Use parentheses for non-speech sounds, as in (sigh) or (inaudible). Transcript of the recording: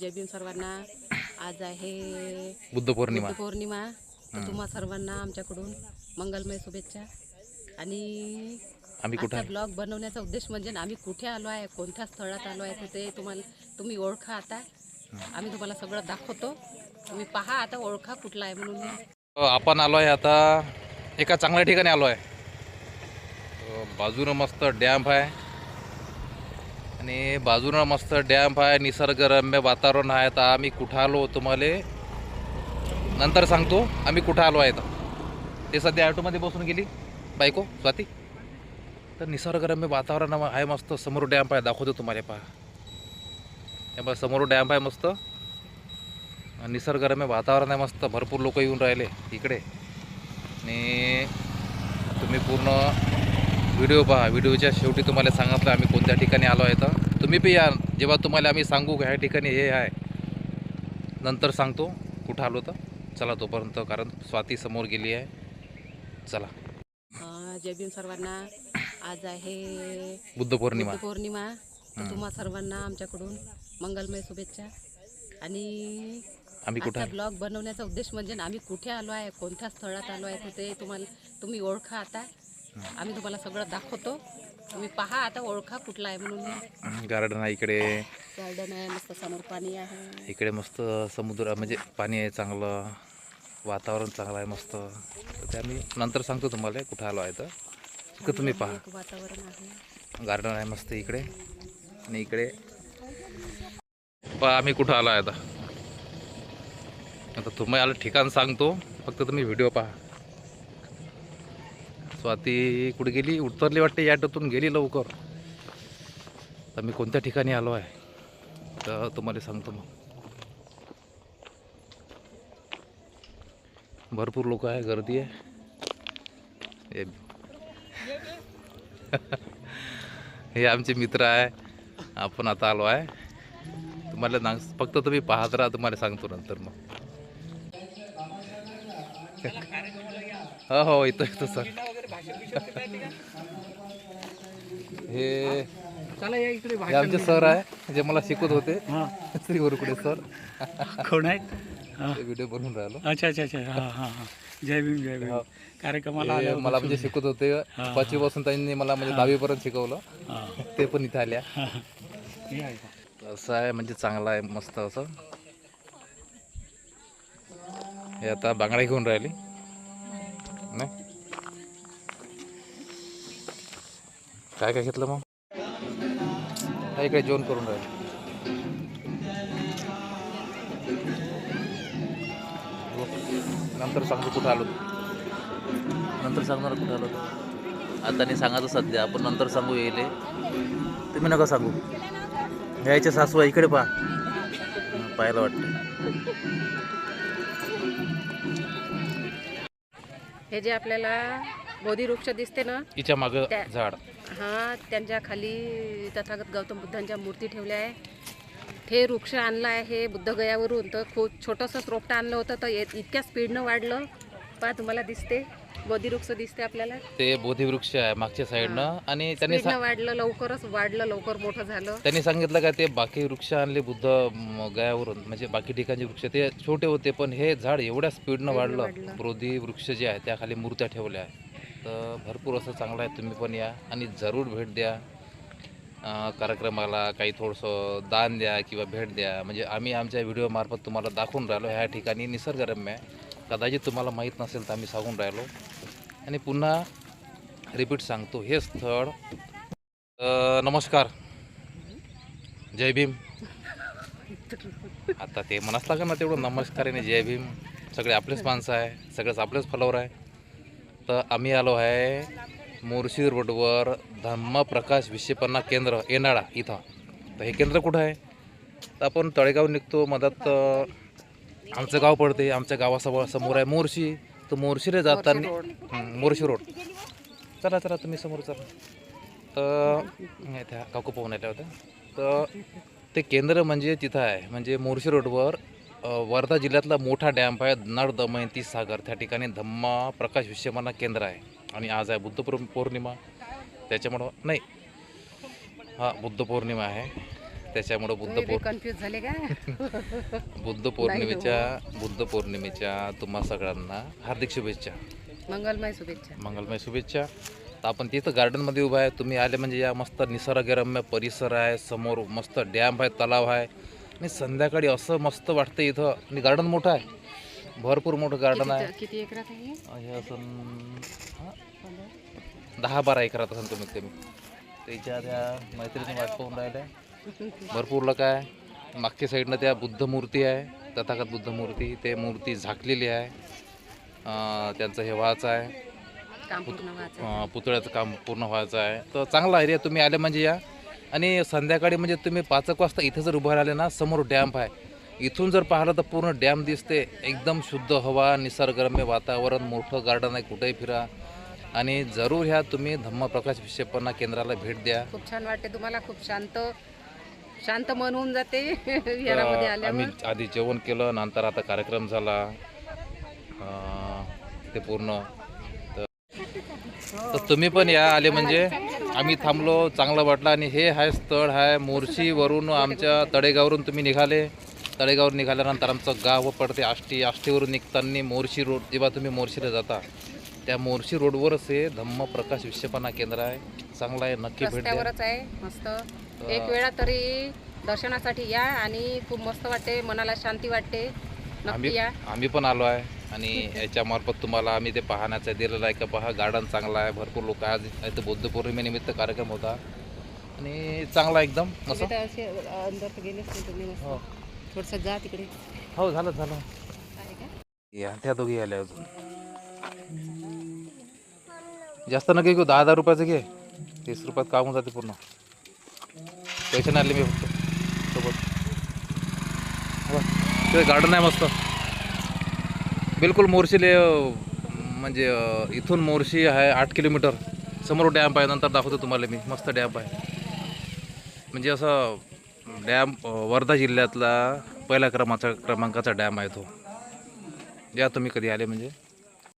जय भीम सर्वांना. आज आहे बुद्ध पौर्णिमा. बुद्ध पौर्णिमा. तर तुम्हा सर्वांना आमच्याकडून मंगलमय शुभेच्छा. आणि आम्ही कुठं ब्लॉग बनवण्याचा उद्देश म्हणजे आम्ही कुठे आलो आहे कोणत्या स्थळात आलो आहे ते तुम्हाला तुम्ही ओळखा आता. आम्ही तुम्हाला सगळं दाखवतो. तुम्ही पहा आता ओळखा कुठला आहे म्हणून. आपण आलो आहे आता एका चांगल्या ठिकाणी आलो आहे. बाजूनं मस्त डॅम्प आहे. आणि बाजूनं मस्त डॅम्प आहे निसर्गरम्य वातावरण आहे. तर आम्ही कुठं आलो तुम्हाला? नंतर सांगतो आम्ही कुठं आलो आहे तर ते सध्या ऑटोमध्ये बसून गेली. बायको स्वाती? तर निसर्गरम्य वातावरण आहे मस्त. समोर डॅम्प आहे दाखवतो तुम्हाला पहा. हे समोर डॅम्प आहे मस्त. निसर्गरम्य वातावरण आहे मस्त. भरपूर लोक येऊन राहिले इकडे. आणि तुम्ही पूर्ण व्हिडिओ पहा व्हिडिओच्या शेवटी तुम्हाला सांगितलं आम्ही कोणत्या ठिकाणी आलो आहे तर. तुम्ही पण या जेव्हा तुम्हाला आम्ही सांगू ह्या ठिकाणी हे आहे नंतर सांगतो कुठं आलो तर. चला तोपर्यंत कारण स्वाती समोर गेली आहे. चला. जय भीम सर्वांना. आज आहे बुद्ध पौर्णिमा. पौर्णिमा. तुम्हा सर्वांना आमच्याकडून मंगलमय शुभेच्छा. आणि आम्ही कुठं ब्लॉग बनवण्याचा उद्देश म्हणजे आम्ही कुठे आलो आहे कोणत्या स्थळात आलो आहे ते तुम्हाला तुम्ही ओळखा आता. आम्ही तुम्हाला सगळं दाखवतो. तुम्ही पहा आता ओळखा कुठला आहे म्हणून. गार्डन आहे इकडे. गार्डन आहे मस्त समोर पाणी आहे. इकडे मस्त समुद्र म्हणजे पाणी आहे चांगलं. वातावरण चांगलं आहे मस्त. तर ते आम्ही नंतर सांगतो तुम्हाला कुठं आलो आहे तर. तुम्ही पहा. वातावरण आहे. गार्डन आहे मस्त इकडे. आणि इकडे. पहा आम्ही कुठं आलो आहे आता. आता तुम्ही आलं ठिकाण सांगतो. फक्त तुम्ही व्हिडिओ पहा. स्वाती कुठे गेली? उतरली वाटते या ऑटोतून गेली लवकर. तर मी कोणत्या ठिकाणी आलो आहे? तर तुम्हाला सांगतो मग. भरपूर लोक आहे गर्दी आहे. हे. हे आमचे मित्र आहे. आपण आता आलो आहे. तुम्हाला ना फक्त तुम्ही पाहत राहा तुम्हाला सांगतो नंतर मग. हो हो येतो येतो सर. हे चला या इकडे हे आमचे सर आहे जे मला शिकवत होते. श्री वरकुडे सर. कोण आहेत? हा. व्हिडिओ बनवून राहिलो. अच्छा अच्छा अच्छा. हा हा हा. जय भीम जय भीम. कार्यक्रमाला हे मला म्हणजे शिकवत होते. पाचवी पासून त्यांनी मला म्हणजे दहावीपर्यंत शिकवलं. हा. ते पण इथे आल्या. हा, आहे का? असं आहे म्हणजे चांगलं आहे मस्त असं. हे आता बांगड्या घेऊन राहिली. काय काय घेतलं मग? इकडे जेवण करून राहिले. नंतर सांगतो कुठं आलो. नंतर सांगणार कुठं आलो. आता नाही सांगायचं सध्या आपण नंतर सांगू येईल तुम्ही नका सांगू. यायच्या सासू आहे, इकडे पहा. पाहायला वाटतं हे जे आपल्याला बोधी वृक्ष दिसते ना हिच्या मागं झाड. हा त्यांच्या खाली तथागत गौतम बुद्धांच्या मूर्ती ठेवल्या आहे. हे वृक्ष आणलं आहे हे बुद्धगयावरून. तर खूप छोटंसं रोपटं आणलं होतं तर इत- इतक्या स्पीडनं वाढलं. पहा तुम्हाला दिसते. बोधी वृक्ष दिसते आपल्याला. ते बोधिवृक्ष आहे मागच्या साईडनं आणि त्यांनी सा- वाढलं लवकरच वाढलं लवकर मोठं झालं. त्यांनी सांगितलं का ते बाकी वृक्ष आणले बुद्ध गयावरून. म्हणजे बाकी ठिकाणचे वृक्ष ते छोटे होते पण हे झाड एवढ्या स्पीडनं वाढलं. वाढलं. बोधी वृक्ष जे आहे त्या खाली मूर्त्या ठेवल्या आहे तर भरपूर असं चांगलं आहे. तुम्ही पण या आणि जरूर भेट द्या. कार्यक्रमाला काही थोडंसं दान द्या किंवा भेट द्या. म्हणजे आम्ही आमच्या व्हिडिओमार्फत तुम्हाला दाखवून राहिलो. ह्या ठिकाणी निसर्गरम्य आहे. कदाचित तुम्हाला माहीत नसेल तर आम्ही सांगून राहिलो. आणि पुन्हा रिपीट सांगतो हे स्थळ नमस्कार. जय भीम. आता ते म्हणाच लागेल ना तेवढं नमस्कार आणि जय भीम. सगळे आपलेच माणसं आहे. सगळेच आपलेच फॉलोवर आहे. तर आम्ही आलो आहे मोर्शी रोडवर धम्मप्रकाश विश्वपन्ना केंद्र येनाळा इथं. तर हे केंद्र कुठं आहे? तर आपण तळेगाव निघतो मधात आमचं गाव पडते आमच्या गावासमोर समोर आहे मोर्शी तर मोर्शीला जाताना मोर्शी रोड. चला चला तुम्ही समोर चला. तर त्या काकू पाहून आल्या होत्या. तर ते केंद्र म्हणजे तिथं आहे. म्हणजे मोर्शी रोडवर वर्धा जिल्ह्यातला मोठा डॅम्प आहे. नळ दमयंती सागर. त्या ठिकाणी धम्मा प्रकाश विश्वमाना केंद्र आहे. आणि आज आहे बुद्ध पौर- पौर्णिमा. त्याच्यामुळं नाही. हां बुद्ध पौर्णिमा आहे. त्याच्यामुळं बुद्ध तुम्ही पौर कन्फ्यूज झाले का? (laughs) बुद्ध पौर्णिमेच्या बुद्ध पौर्णिमेच्या तुम्हा सगळ्यांना हार्दिक शुभेच्छा. मंगलमय शुभेच्छा. मंगलमय शुभेच्छा. तर आपण तिथं गार्डनमध्ये उभा आहे. तुम्ही आले म्हणजे या मस्त निसर्गरम्य परिसर आहे. समोर मस्त डॅम आहे तलाव आहे. आणि संध्याकाळी असं मस्त वाटतं इथं. आणि गार्डन मोठं आहे. भरपूर मोठं गार्डन आहे. किती- एकरात आहे हे? असं दहा बारा एकरात असेल कमीत कमी त्याच्या त्या मैत्रिणी वाट पाहून राहिल्या. भरपूर लोक आहे. मागच्या साईडनं त्या बुद्ध मूर्ती आहे. तथागत बुद्ध मूर्ती. ते मूर्ती झाकलेली आहे. त्यांचं हे व्हायचं आहे. पुतळ्याचं काम पूर्ण व्हायचं आहे. तर चांगला एरिया तुम्ही आले म्हणजे या. आणि संध्याकाळी म्हणजे तुम्ही पाच एक वाजता इथं जर उभं राहिले ना समोर डॅम्प आहे. इथून जर पाहिलं तर पूर्ण डॅम दिसते. एकदम शुद्ध हवा निसर्गरम्य वातावरण मोठं गार्डन आहे कुठेही फिरा. आणि जरूर ह्या तुम्ही धम्मप्रकाश विक्षेपणा केंद्राला भेट द्या. खूप छान वाटते तुम्हाला खूप शांत शांत मन होऊन जाते विहारामध्ये तर आल्यावर. आम्ही आधी जेवण केलं नंतर आता कार्यक्रम झाला. अं, ते पूर्ण. तर तर तुम्ही पण या आले म्हणजे? आम्ही थांबलो चांगलं वाटलं आणि हे आहे स्थळ आहे मोर्शीवरून आमच्या तळेगावरून तुम्ही निघाले. तळेगावरून निघाल्यानंतर आमचं गाव पडते आष्टी. आष्टीवरून निघताना मोर्शी रोड जेव्हा तुम्ही मोर्शीला जाता त्या मोर्शी रोडवरच हे धम्मप्रकाश विक्षेपणा केंद्र आहे. चांगलं आहे नक्की भेट द्या. रस्त्यावरच आहे मस्त. एक वेळा तरी दर्शनासाठी या आणि खूप मस्त वाटते मनाला शांती वाटते. नक्की आम्ही या. आम्ही पण आलो आहे. आणि याच्यामार्फत तुम्हाला आम्ही ते पाहण्याचं दिलेलं आहे का पहा. गार्डन चांगला आहे. भरपूर लोक आज इथं बुद्ध पौर्णिमेनिमित्त कार्यक्रम होता. आणि चांगला एकदम. असे अंदर गेलेच नाही तुम्ही मस्त. हो. थोडंसं जा तिकडे. हो झालं झालं. या त्या दोघी आल्या अजून. जास्त नका घेऊ. दहा हजार रुपयाचं घे. तीस रुपयात काम होऊन जाते पूर्ण. पैसे नाही आले मी फक्त. सोबत. ते गार्डन आहे मस्त. बिलकुल मोर्शीले म्हणजे इथून मोर्शी आहे आठ किलोमीटर. समोर डॅम्प आहे नंतर दाखवतो तुम्हाला मी. मस्त डॅम्प आहे. म्हणजे असं डॅम वर्धा जिल्ह्यातला पहिल्या क्रमाचा क्रमांकाचा डॅम आहे तो. या तुम्ही कधी आले म्हणजे?